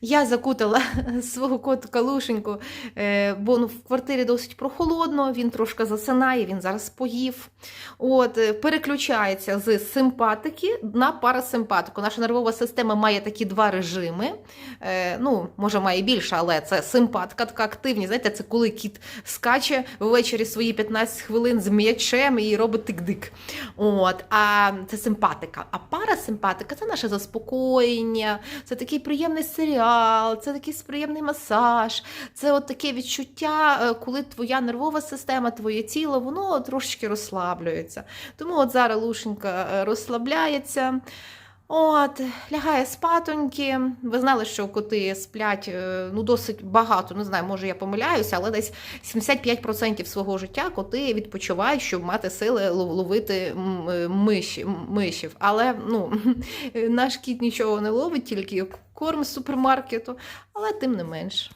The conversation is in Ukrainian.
Я закутала свого коту Лушеньку, е, бо ну, в квартирі досить прохолодно, він трошки засинає, він зараз поїв. От, е, переключається з симпатики на парасимпатику. Наша нервова система має такі два режими. Е, ну, може, має більше, але це симпатика, така активність. Знаєте, це коли кіт скаче ввечері свої 15 хвилин з м'ячем і робить тик-дик. От, а це симпатика. А парасимпатика це наше заспокоєння, це такий приємний серіал, це такий приємний масаж, це от таке відчуття, е, коли твоя нервова система, твоє тіло, воно трошечки розслаблюється. Тому от зараз Лушенька е, розслабляється. От, лягає спатоньки. Ви знали, що коти сплять е, ну, досить багато, не знаю, може я помиляюся, але десь 75% свого життя коти відпочивають, щоб мати сили лов- ловити е, миші, мишів. Але ну, наш кіт нічого не ловить, тільки корм з супермаркету, але тим не менш.